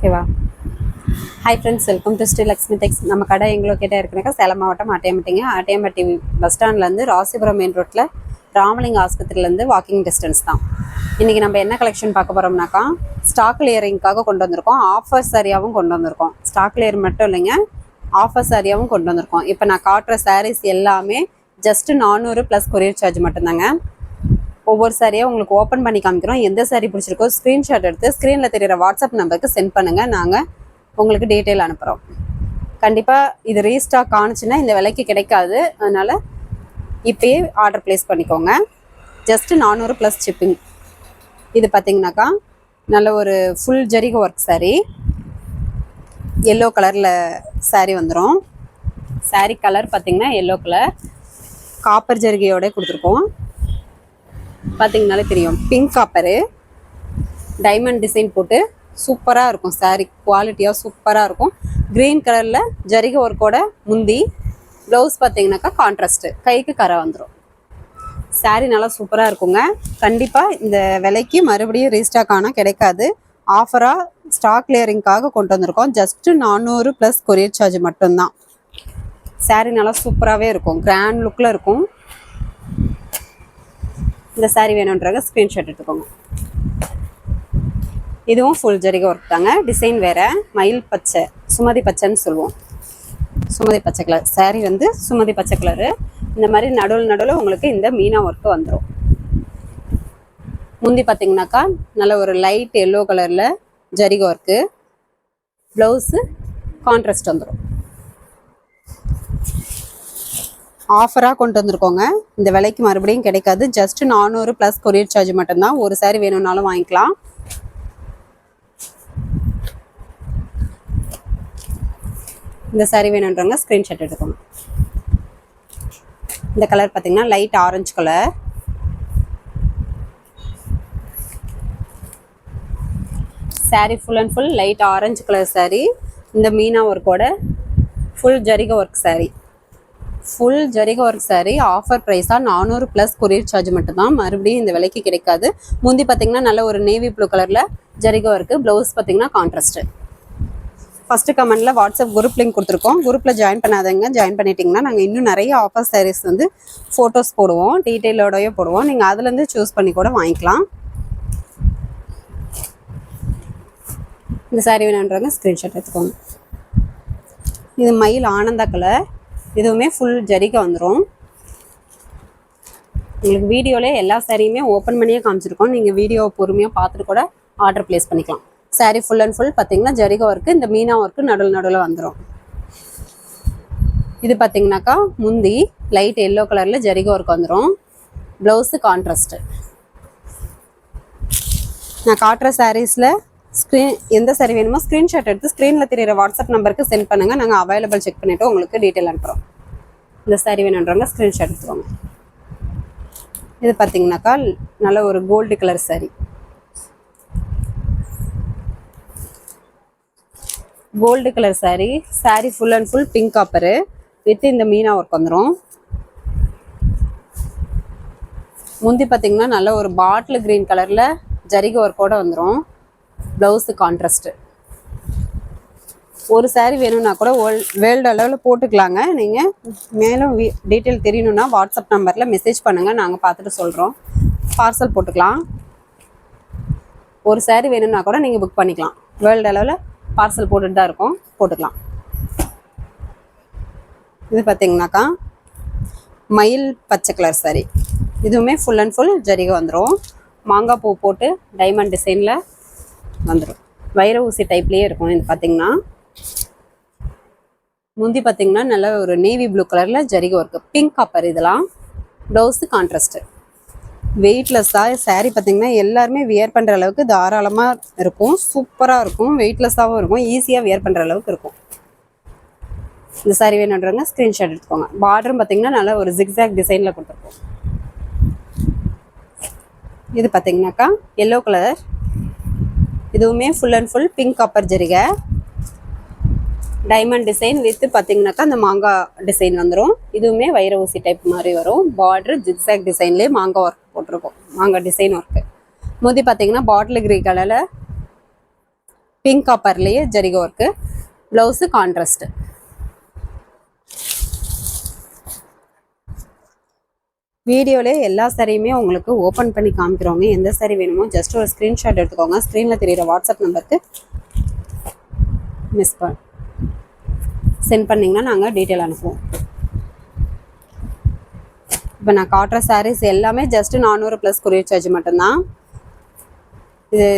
ஓகேவா? Hi friends welcome to Sri Lakshmi Tex நம்ம கடை எங்களுக்கிட்ட கேட்டே இருக்குனாக்கா சேலம் மாவட்டம் ஆட்டையம்பட்டிங்க. ஆட்டையம்பட்டி பஸ் ஸ்டாண்ட்லேருந்து ராசிபுரம் மெயின் ரோட்டில் ராமலிங்க ஆஸ்பத்திரியிலேருந்து வாக்கிங் டிஸ்டன்ஸ் தான். இன்றைக்கி நம்ம என்ன கலெக்ஷன் பார்க்க போகிறோம்னாக்கா ஸ்டாக் கிளியரிங்காக கொண்டு வந்திருக்கோம். ஆஃபர் சரியாகவும் கொண்டு வந்திருக்கோம். ஸ்டாக் கிளியர் மட்டும் இல்லைங்க ஆஃபர் சரியாகவும் கொண்டு வந்திருக்கோம். இப்போ நான் காட்டுற சாரீஸ் எல்லாமே ஜஸ்ட்டு நானூறு ப்ளஸ் கொரியர் சார்ஜ் மட்டும்தாங்க. ஒவ்வொரு சாரியாக உங்களுக்கு ஓப்பன் பண்ணி காமிக்கிறோம். எந்த சாரி பிடிச்சிருக்கோ ஸ்க்ரீன்ஷாட் எடுத்து ஸ்க்ரீனில் தெரியிற வாட்ஸ்அப் நம்பருக்கு சென்ட் பண்ணுங்கள் நாங்கள் உங்களுக்கு டீட்டெயில் அனுப்புகிறோம் கண்டிப்பாக இது ரீஸ்டாக் ஆணுச்சுன்னா இந்த விலைக்கு கிடைக்காது. அதனால் இப்போயே ஆர்டர் ப்ளேஸ் பண்ணிக்கோங்க. ஜஸ்ட்டு நானூறு ப்ளஸ் ஷிப்பிங் இது பார்த்தீங்கன்னாக்கா நல்ல ஒரு ஃபுல் ஜரிக ஒர்க் saree. எல்லோ கலரில் saree வந்துடும் saree கலர் பார்த்தீங்கன்னா எல்லோ கலர் காப்பர் ஜரிகையோட கொடுத்துருக்கோம். பார்த்தீங்கனாலே தெரியும். பிங்க் காப்பரு டைமண்ட் டிசைன் போட்டு சூப்பராக இருக்கும். Saree குவாலிட்டியாக சூப்பராக இருக்கும். க்ரீன் கலரில் ஜரிகை ஒர்க்கோட முந்தி ப்ளவுஸ் பார்த்தீங்கன்னாக்கா கான்ட்ராஸ்ட்டு கைக்கு கரை வந்துடும் சாரீ நல்லா சூப்பராக இருக்குங்க. கண்டிப்பாக இந்த விலைக்கு மறுபடியும் ரீஸ்டாக் ஆனால் கிடைக்காது. ஆஃபராக ஸ்டாக் கிளியரிங்காக கொண்டு வந்திருக்கோம். ஜஸ்ட்டு நானூறு ப்ளஸ் கொரியர் சார்ஜ் மட்டும்தான். சாரீ நல்லா சூப்பராகவே இருக்கும். கிராண்ட் லுக்கில் இருக்கும். இந்த சாரீ வேணுன்றவங்க ஸ்க்ரீன்ஷாட் எடுத்துக்கோங்க. இதுவும் ஃபுல் ஜரிக ஒர்க் தாங்க. டிசைன் வேற. மயில் பச்சை. சுமதி பச்சைன்னு சொல்லுவோம். சுமதி பச்சை கலர் saree வந்து சுமதி பச்சை கலரு இந்த மாதிரி நடுவில் நடுவில் உங்களுக்கு இந்த மீனா ஒர்க்கு வந்துடும் முந்தி பார்த்தீங்கன்னாக்கா நல்ல ஒரு லைட் எல்லோ கலரில் ஜரிக ஒர்க்கு ப்ளவுஸு கான்ட்ராஸ்ட் வந்துடும் ஆஃபராக கொண்டு வந்திருக்கோங்க. இந்த விலைக்கு மறுபடியும் கிடைக்காது. ஜஸ்ட் நானூறு ப்ளஸ் கொரியர் சார்ஜ் மட்டும்தான். ஒரு சாரி வேணும்னாலும் வாங்கிக்கலாம். இந்த சாரி வேணுன்றவங்க ஸ்க்ரீன்ஷாட் எடுக்கணும். இந்த கலர் பார்த்தீங்கன்னா light orange colour sari full and full light orange colour sari இந்த மீனா ஒர்க்கோட ஃபுல் ஜரிக ஒர்க் saree. ஃபுல் ஜெரிகோ ஒர்க் saree ஆஃபர் ப்ரைஸாக நானூறு ப்ளஸ் கொரியர் சார்ஜ் மட்டும்தான். மறுபடியும் இந்த விலைக்கு கிடைக்காது. முந்தி பார்த்தீங்கன்னா நல்ல ஒரு நேவி ப்ளூ கலரில் ஜரிகை ஒர்க்கு ப்ளவுஸ் பார்த்தீங்கன்னா கான்ட்ராஸ்ட்டு ஃபஸ்ட்டு கமெண்ட்டில் வாட்ஸ்அப் குரூப் லிங்க் கொடுத்துருக்கோம். குரூப்பில் ஜாயின் பண்ணாதவங்க ஜாயின் பண்ணிட்டீங்கன்னா நாங்கள் இன்னும் நிறைய ஆஃபர் சாரீஸ் வந்து ஃபோட்டோஸ் போடுவோம் டீட்டெயிலோடய போடுவோம். நீங்கள் அதுலேருந்து சூஸ் பண்ணி கூட வாங்கிக்கலாம். இந்த saree வேணுன்றவங்க ஸ்க்ரீன்ஷாட் எடுத்துக்கோங்க. இது மயில் ஆனந்தா கலர் இதுவுமே ஃபுல் ஜரிக்க வந்துடும் உங்களுக்கு வீடியோவில் எல்லா சாரியுமே ஓப்பன் பண்ணியே காமிச்சிருக்கோம். நீங்கள் வீடியோ பொறுமையாக பார்த்துட்டு கூட ஆர்டர் ப்ளேஸ் பண்ணிக்கலாம். சாரீ ஃபுல் அண்ட் ஃபுல் பார்த்தீங்கன்னா ஜரிகா ஒர்க்கு இந்த மீனா ஒர்க்கு நடுவில் நடுவில் வந்துடும் இது பார்த்தீங்கன்னாக்கா முந்தி லைட் எல்லோ கலரில் ஜரிகா ஒர்க் வந்துடும் ப்ளவுஸு கான்ட்ராஸ்ட்டு நான் காட்டுற சாரீஸில் ஸ்க்ரீன் எந்த சாரி வேணுமோ ஸ்க்ரீன்ஷாட் எடுத்து ஸ்க்ரீனில் தெரியிற வாட்ஸ்அப் நம்பருக்கு சென்ட் பண்ணுங்கள் நாங்கள் அவைலபிள் செக் பண்ணிவிட்டு உங்களுக்கு டீட்டெயில் அனுப்புகிறோம் இந்த சாரி வேணுன்றவங்க ஸ்க்ரீன்ஷாட் எடுத்துக்கோங்க. இது பார்த்தீங்கன்னாக்கா நல்ல ஒரு gold colour saree. Gold colour saree saree full and full pink copper with இந்த மீனா ஒர்க் வந்துடும் முந்தி பார்த்தீங்கன்னா நல்ல ஒரு பாட்டில் கிரீன் கலரில் ஜரிகை ஒர்க்கோடு வந்துடும் ப்ளவுஸு கான்ட்ராஸ்ட்டு ஒரு சேரீ வேணும்னா கூட வேர்ல்டு வேர்ல்டு அளவில் போட்டுக்கலாங்க. நீங்கள் மேலும் டீட்டெயில் தெரியணும்னா வாட்ஸ்அப் நம்பரில் மெசேஜ் பண்ணுங்கள் நாங்கள் பார்த்துட்டு சொல்கிறோம் பார்சல் போட்டுக்கலாம். ஒரு சேரீ வேணும்னா கூட நீங்கள் புக் பண்ணிக்கலாம். வேர்ல்டு அளவில் பார்சல் போட்டுட்டு தான் இருக்கோம். போட்டுக்கலாம். இது பார்த்தீங்கன்னாக்கா மயில் பச்சை கலர் saree. இதுவுமே ஃபுல் அண்ட் ஃபுல் ஜரிகை வந்துடும் மாங்காய் பூ போட்டு டைமண்ட் டிசைனில் வந்துடும் வைர ஊசி டைப்லேயே இருக்கும். இது பார்த்தீங்கன்னா முந்தி பார்த்தீங்கன்னா நல்ல ஒரு நேவி ப்ளூ கலரில் ஜரிகை ஒர்க்கு பிங்க் காப்பர் இதெல்லாம் ப்ளவுஸு கான்ட்ராஸ்ட்டு வெயிட்லெஸ்ஸாக சாரீ பார்த்தீங்கன்னா எல்லாருமே வியர் பண்ணுற அளவுக்கு தாராளமாக இருக்கும். சூப்பராக இருக்கும். வெயிட்லெஸ்ஸாகவும் இருக்கும். ஈஸியாக வியர் பண்ணுற அளவுக்கு இருக்கும். இந்த saree வேணுன்றவங்க ஸ்க்ரீன்ஷாட் எடுத்துக்கோங்க. பார்டரும் பார்த்தீங்கன்னா நல்ல ஒரு ஜிக்ஸாக் டிசைனில் கொடுத்துருக்கோம். இது பார்த்தீங்கன்னாக்கா எல்லோ கலர் இதுவுமே full and full pink copper ஜரிகை. Diamond design with பார்த்தீங்கன்னாக்கா அந்த மாங்காய் டிசைன் வந்துடும் இதுவுமே வைர ஊசி டைப் மாதிரி வரும். பார்டர் ஜிக்ஸாக் டிசைன்லேயே மாங்காய் ஒர்க் போட்டிருக்கோம். மாங்காய் டிசைன் ஒர்க்கு மோதி பார்த்தீங்கன்னா பாட்டில் கிரீ கலரில் பிங்க் காப்பர்லேயே ஜரிகை ஒர்க்கு ப்ளவுஸு கான்ட்ரஸ்ட்டு வீடியோவில் எல்லா சாரியுமே உங்களுக்கு ஓப்பன் பண்ணி காமிக்கிறவங்க எந்த சாரி வேணுமோ ஜஸ்ட் ஒரு ஸ்க்ரீன்ஷாட் எடுத்துக்கோங்க. ஸ்க்ரீனில் தெரிகிற வாட்ஸ்அப் நம்பருக்கு மிஸ் பண் சென்ட் பண்ணிங்கன்னா நாங்கள் டீட்டெயில் அனுப்புவோம். இப்போ நான் காட்டுற சாரீஸ் எல்லாமே ஜஸ்ட் நானூறு ப்ளஸ் கொரியர் சார்ஜ் மட்டும்தான். இது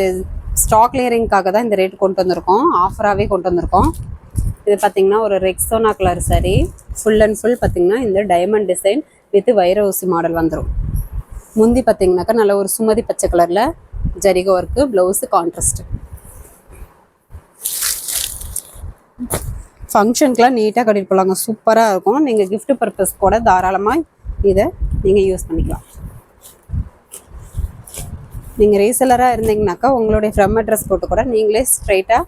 ஸ்டாக் கிளியரிங்காக தான் இந்த ரேட் கொண்டு வந்திருக்கோம். ஆஃபராகவே கொண்டு வந்திருக்கோம். இது பார்த்திங்கன்னா ஒரு Rexona colour sari full and full பார்த்தீங்கன்னா இந்த டைமண்ட் டிசைன் வித் வைர ஊசி மாடல் வந்துடும் முந்தி பார்த்தீங்கன்னாக்கா நல்ல ஒரு சுமதி பச்சை கலரில் ஜரிக ஒர்க்கு ப்ளவுஸு கான்ட்ராஸ்ட் ஃபங்க்ஷனுக்குலாம் நீட்டாக கட்டிட்டு போகலாங்க சூப்பராக இருக்கும். நீங்கள் கிஃப்ட் பர்பஸ் கூட தாராளமாக இதை நீங்கள் யூஸ் பண்ணிக்கலாம். நீங்கள் ரீசெலராக இருந்தீங்கனாக்கா உங்களுடைய ஃப்ரம் அட்ரஸ் போட்டு கூட நீங்களே ஸ்ட்ரைட்டாக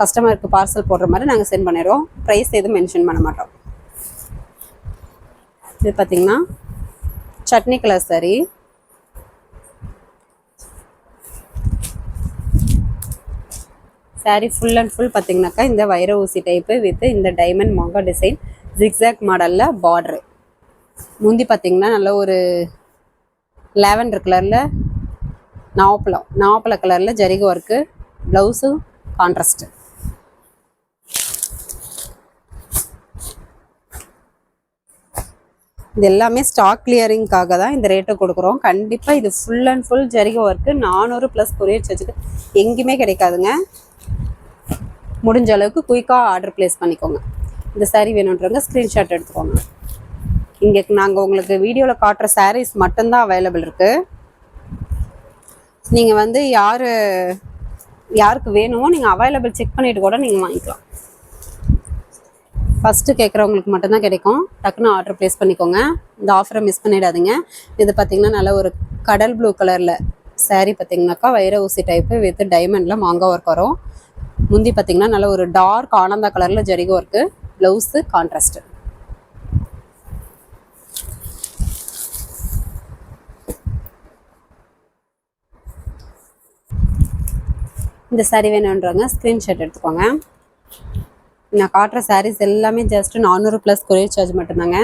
கஸ்டமருக்கு பார்சல் போடுற மாதிரி நாங்கள் சென்ட் பண்ணிடுவோம். ப்ரைஸ் எதுவும் மென்ஷன் பண்ண மாட்டோம். இது பார்த்தீங்கன்னா chutney colour saree. Saree full and full பார்த்தீங்கன்னாக்கா இந்த வைர ஊசி டைப்பு வித் இந்த டைமண்ட் மாங்கா டிசைன் ஜிக்ஸாக் மாடலில் பார்ட்ரு முந்தி பார்த்தீங்கன்னா நல்ல ஒரு லேவண்டர் கலரில் நாவப்பழம். நாவப்பழ கலரில் ஜரிக ஒர்க்கு ப்ளவுஸு கான்ட்ராஸ்ட்டு இது எல்லாமே ஸ்டாக் கிளியரிங்காக தான் இந்த ரேட்டை கொடுக்குறோம். கண்டிப்பாக இது ஃபுல் அண்ட் ஃபுல் ஜரிக ஒர்க்கு நானூறு ப்ளஸ் கொரியர் சார்ஜுக்கு எங்கேயுமே கிடைக்காதுங்க. முடிஞ்ச அளவுக்கு குயிக்காக ஆர்டர் ப்ளேஸ் பண்ணிக்கோங்க. இந்த சாரீ வேணுன்றவங்க ஸ்க்ரீன்ஷாட் எடுத்துக்கோங்க. இங்கே நாங்கள் உங்களுக்கு வீடியோவில் காட்டுற சாரீஸ் மட்டும்தான் அவைலபிள் இருக்குது நீங்கள் வந்து யார் யாருக்கு வேணுமோ நீங்கள் அவைலபிள் செக் பண்ணிவிட்டு கூட நீங்கள் வாங்கிக்கலாம். ஃபஸ்ட்டு கேட்குறவங்களுக்கு மட்டும்தான் கிடைக்கும். டக்குன்னு ஆர்டர் ப்ளேஸ் பண்ணிக்கோங்க. இந்த ஆஃபரை மிஸ் பண்ணிடாதீங்க. இது பார்த்தீங்கன்னா நல்ல ஒரு கடல் ப்ளூ கலரில் சாரீ பார்த்தீங்கன்னாக்கா வைர ஊசி டைப்பு வித் டைமண்டில் மாங்காய் ஒர்க் வரும். முந்தி பார்த்தீங்கன்னா நல்ல ஒரு டார்க் ஆனந்தா கலரில் ஜரிகை ஒர்க்கு ப்ளவுஸு கான்ட்ராஸ்ட்டு இந்த saree வேணுன்றவங்க ஸ்க்ரீன்ஷாட் எடுத்துக்கோங்க. நான் காட்டுற சாரீஸ் எல்லாமே ஜஸ்ட் நானூறு ப்ளஸ் கொரியர் சார்ஜ் மட்டும்தாங்க.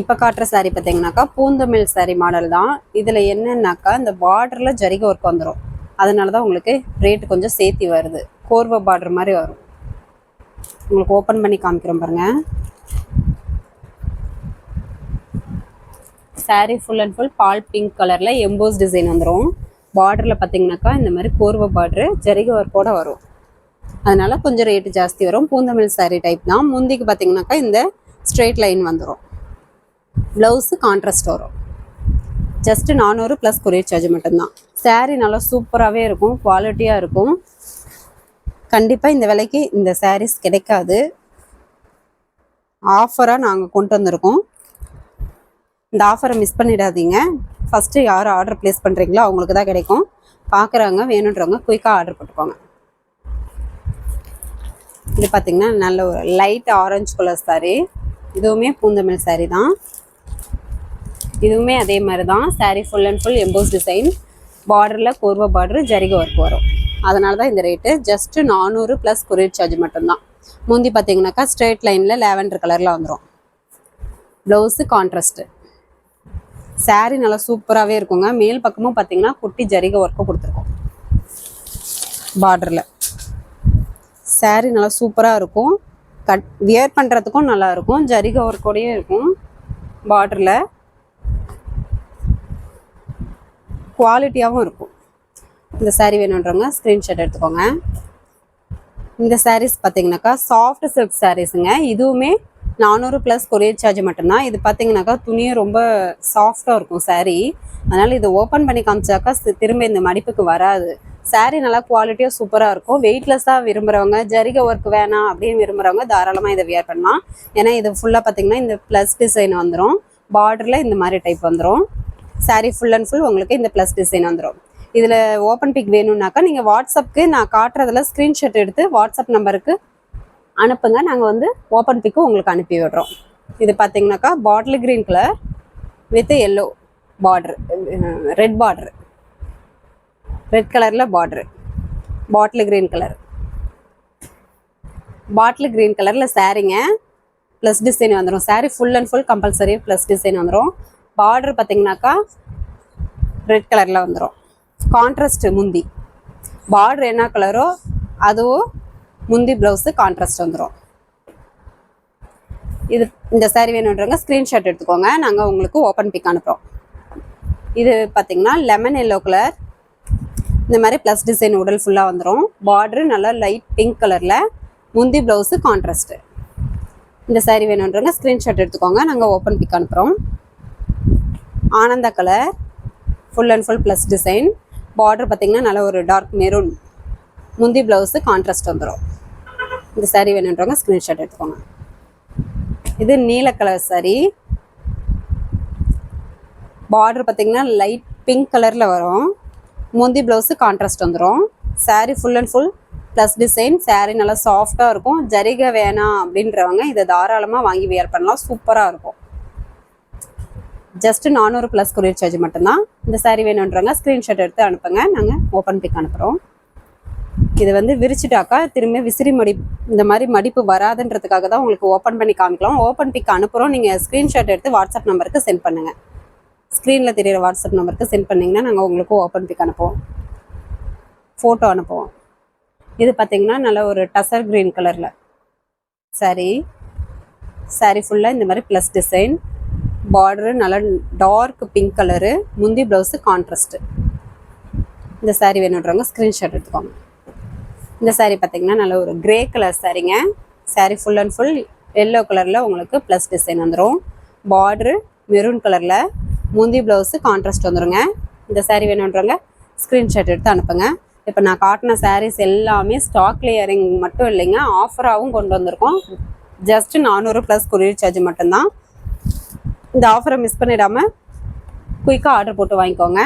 இப்போ காட்டுற சாரீ பார்த்தீங்கன்னாக்கா பூந்தமிழ் சாரீ மாடல் தான். இதில் என்னன்னாக்கா இந்த பார்டரில் ஜரிக ஒர்க் வந்துடும் அதனால தான் உங்களுக்கு ரேட்டு கொஞ்சம் சேர்த்தி வருது. கோர்வை பார்டர் மாதிரி வரும். உங்களுக்கு ஓப்பன் பண்ணி காமிக்கிறோம் பாருங்க. சாரீ ஃபுல் அண்ட் ஃபுல் பால் பிங்க் கலரில் எம்போஸ் டிசைன் வந்துடும் பார்டரில் பார்த்தீங்கன்னாக்கா இந்த மாதிரி கோர்வை பார்டரு ஜரிக ஒர்க்கோடு வரும். அதனால கொஞ்சம் ரேட்டு ஜாஸ்தி வரும். பூந்தமிழ் சாரீ டைப் தான். முந்திக்கு பார்த்தீங்கன்னாக்கா இந்த ஸ்ட்ரெயிட் லைன் வந்துடும் ப்ளவுஸு கான்ட்ராஸ்ட் வரும். ஜஸ்ட்டு நானூறு ப்ளஸ் கொரியர் சார்ஜ் மட்டும்தான். சாரீ நல்லா சூப்பராகவே இருக்கும். குவாலிட்டியாக இருக்கும். கண்டிப்பாக இந்த விலைக்கு இந்த சாரீஸ் கிடைக்காது. ஆஃபராக நாங்கள் கொண்டு வந்திருக்கோம். இந்த ஆஃபரை மிஸ் பண்ணிடாதீங்க. ஃபஸ்ட்டு யார் ஆர்டர் ப்ளேஸ் பண்ணுறீங்களோ அவங்களுக்கு தான் கிடைக்கும். பார்க்குறவங்க வேணுன்றவங்க குயிக்காக ஆர்டர் போட்டுக்கோங்க. இது பார்த்திங்கன்னா நல்ல ஒரு லைட் ஆரஞ்சு கலர் சாரீ இதுவுமே பூந்தமிழ் சாரீ தான். இதுவுமே அதே மாதிரி தான் sari full and full emboss design பார்டரில் கோர்வ பார்டர் ஜரிகை ஒர்க் வரும். அதனால தான் இந்த ரேட்டு ஜஸ்ட்டு நானூறு ப்ளஸ் கொரியர் சார்ஜ் மட்டும்தான். முந்தி பார்த்தீங்கன்னாக்கா ஸ்ட்ரெயிட் லைனில் லேவெண்டர் கலரில் வந்துடும் ப்ளவுஸு கான்ட்ராஸ்ட்டு சாரீ நல்லா சூப்பராகவே இருக்குங்க. மேல் பக்கமும் பார்த்தீங்கன்னா குட்டி ஜரிகை ஒர்க்கு கொடுத்துருக்கோம். பார்டரில் சேரீ நல்லா சூப்பராக இருக்கும். கட் வியர் பண்ணுறதுக்கும் நல்லாயிருக்கும் ஜரிக ஒர்க்கோடையும் இருக்கும். பார்டரில் குவாலிட்டியாகவும் இருக்கும். இந்த சேரீ வேணுன்றவங்க ஸ்க்ரீன்ஷாட் எடுத்துக்கோங்க. இந்த சாரீஸ் பார்த்தீங்கன்னாக்கா சாஃப்ட் சில்க் சாரீஸுங்க இதுவுமே நானூறு ப்ளஸ் கொரியர் சார்ஜ் மட்டும்தான். இது பார்த்தீங்கன்னாக்கா துணியும் ரொம்ப சாஃப்டாக இருக்கும் சாரீ அதனால் இது ஓப்பன் பண்ணி காமிச்சாக்கா திரும்ப இந்த மடிப்புக்கு வராது. சாரீ நல்லா குவாலிட்டியாக சூப்பராக இருக்கும். வெயிட்லெஸ்ஸாக விரும்புகிறவங்க ஜரிக ஒர்க் வேணாம் அப்படின்னு விரும்புகிறவங்க தாராளமாக இதை வியர் பண்ணலாம். ஏன்னா இது ஃபுல்லாக பார்த்தீங்கன்னா இந்த ப்ளஸ் டிசைன் வந்துடும் பார்டரில் இந்த மாதிரி டைப் வந்துடும் சாரீ ஃபுல் அண்ட் ஃபுல் உங்களுக்கு இந்த ப்ளஸ் டிசைன் வந்துடும் இதில் ஓப்பன் பிக் வேணும்னாக்கா நீங்கள் வாட்ஸ்அப்புக்கு நான் காட்டுறதில் ஸ்க்ரீன்ஷாட் எடுத்து வாட்ஸ்அப் நம்பருக்கு அனுப்புங்க. நாங்கள் வந்து ஓப்பன் பிக்கு உங்களுக்கு அனுப்பி விடுறோம். இது பார்த்தீங்கன்னாக்கா bottle green colour with yellow border red border red கலரில் border bottle green colour bottle green கலரில் சாரீங்க ப்ளஸ் டிசைன் வந்துடும் sari full and full compulsory plus design வந்துடும் பார்டர் பார்த்தீங்கன்னாக்கா ரெட் கலரில் வந்துடும் கான்ட்ராஸ்ட் முந்தி. பார்டர் என்ன கலரோ அதுவும் முந்தி ப்ளவுஸு கான்ட்ராஸ்ட் வந்துடும் இது இந்த சாரீ வேணுன்றவங்க ஸ்க்ரீன்ஷாட் எடுத்துக்கோங்க. நாங்கள் உங்களுக்கு ஓப்பன் பிக் அனுப்புகிறோம் இது பார்த்தீங்கன்னா லெமன் எல்லோ கலர் இந்த மாதிரி ப்ளஸ் டிசைன் உடல் ஃபுல்லாக வந்துடும் பார்டரு நல்லா லைட் பிங்க் கலரில் முந்தி ப்ளவுஸு கான்ட்ராஸ்ட்டு இந்த சாரீ வேணுன்றவங்க ஸ்க்ரீன்ஷாட் எடுத்துக்கோங்க. நாங்கள் ஓப்பன் பிக் அனுப்புகிறோம் ஆனந்த colour full and full plus design border பார்த்தீங்கன்னா நல்ல ஒரு டார்க் மெரூன் முந்தி ப்ளவுஸு கான்ட்ராஸ்ட் வந்துடும் இந்த சாரீ வேணுன்றவங்க ஸ்க்ரீன்ஷாட் எடுத்துக்கோங்க. இது நீல கலர் சாரீ பார்டர் பார்த்தீங்கன்னா லைட் பிங்க் கலரில் வரும். முந்தி ப்ளவுஸு கான்ட்ராஸ்ட் வந்துடும் sari full and full plus design sari நல்லா சாஃப்டாக இருக்கும். ஜரிகை வேணாம் அப்படின்றவங்க இதை தாராளமாக வாங்கி வியர் பண்ணலாம். சூப்பராக இருக்கும். ஜஸ்ட் நானூறு ப்ளஸ் கொரியர் சார்ஜ் மட்டும்தான். இந்த சாரீ வேணுன்றவங்க ஸ்க்ரீன்ஷாட் எடுத்து அனுப்புங்க. நாங்கள் ஓப்பன் பிக் அனுப்புகிறோம் இது வந்து விரிச்சிட்டாக்கா திரும்ப விசிறி மடி இந்த மாதிரி மடிப்பு வராதுன்றதுக்காக தான் உங்களுக்கு ஓப்பன் பண்ணி காமிக்கலாம். ஓப்பன் பிக் அனுப்புகிறோம் நீங்கள் ஸ்க்ரீன்ஷாட் எடுத்து வாட்ஸ்அப் நம்பருக்கு சென்ட் பண்ணுங்கள் ஸ்க்ரீனில் தெரியிற வாட்ஸ்அப் நம்பருக்கு சென்ட் பண்ணிங்கன்னா நாங்கள் உங்களுக்கு ஓப்பன் பிக் அனுப்புவோம். ஃபோட்டோ அனுப்புவோம். இது பார்த்தீங்கன்னா நல்ல ஒரு டசர் க்ரீன் கலரில் saree. சாரி ஃபுல்லாக இந்த மாதிரி ப்ளஸ் டிசைன் பார்டரு நல்லா டார்க் பிங்க் கலரு முந்தி ப்ளவுஸு கான்ட்ராஸ்ட்டு இந்த சாரீ வேணுன்றவங்க ஸ்க்ரீன்ஷாட் எடுத்துக்கோங்க. இந்த saree பார்த்தீங்கன்னா நல்ல ஒரு க்ரே கலர் சாரீங்க saree full and full yellow கலரில் உங்களுக்கு ப்ளஸ் டிசைன் வந்துடும் பார்டரு மெரூன் கலரில் முந்தி ப்ளவுஸு கான்ட்ராஸ்ட் வந்துடுங்க இந்த சாரீ வேணுன்றவங்க ஸ்க்ரீன்ஷாட் எடுத்து அனுப்புங்க. இப்போ நான் காட்டின சாரீஸ் எல்லாமே ஸ்டாக் கிளியரிங் மட்டும் இல்லைங்க ஆஃபராகவும் கொண்டு வந்திருக்கோம். ஜஸ்ட் நானூறு ப்ளஸ் கொரியர் சார்ஜ் மட்டும்தான். இந்த ஆஃபரை மிஸ் பண்ணிடாமல் குயிக்காக ஆர்டர் போட்டு வாங்கிக்கோங்க.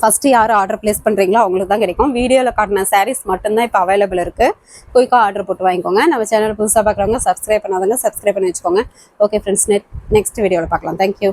ஃபஸ்ட்டு யார் ஆர்டர் ப்ளேஸ் பண்ணுறீங்களோ அவங்களுக்கு தான் கிடைக்கும். வீடியோவில் காட்டின சாரீஸ் மட்டும்தான் இப்போ அவைலபிள் இருக்குது குயிக்காக ஆர்டர் போட்டு வாங்கிக்கோங்க. நம்ம சேனல் புதுசாக பார்க்குறவங்க சப்ஸ்கிரைப் பண்ணாதவங்க சப்ஸ்கிரைப் பண்ணி வச்சுக்கோங்க. ஓகே ஃப்ரெண்ட்ஸ் நெட் நெக்ஸ்ட் வீடியோவில் பார்க்கலாம். தேங்க்யூ